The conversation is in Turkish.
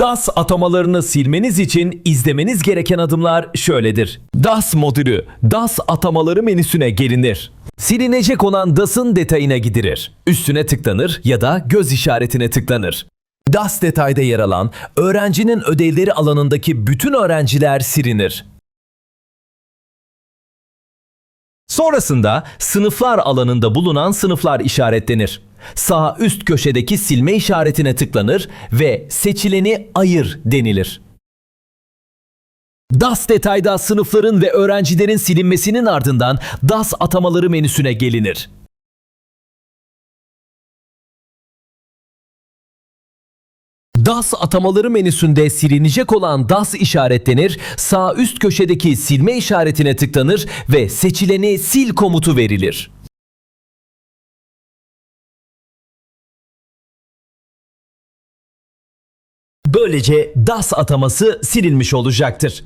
DAS atamalarını silmeniz için izlemeniz gereken adımlar şöyledir. DAS modülü DAS atamaları menüsüne gelinir. Silinecek olan DAS'ın detayına gidilir. Üstüne tıklanır ya da göz işaretine tıklanır. DAS detayda yer alan öğrencinin ödevleri alanındaki bütün öğrenciler silinir. Sonrasında sınıflar alanında bulunan sınıflar işaretlenir. Sağ üst köşedeki silme işaretine tıklanır ve seçileni ayır denilir. DAS detayda sınıfların ve öğrencilerin silinmesinin ardından DAS atamaları menüsüne gelinir. DAS atamaları menüsünde silinecek olan DAS işaretlenir, sağ üst köşedeki silme işaretine tıklanır ve seçileni sil komutu verilir. Böylece DAS ataması silinmiş olacaktır.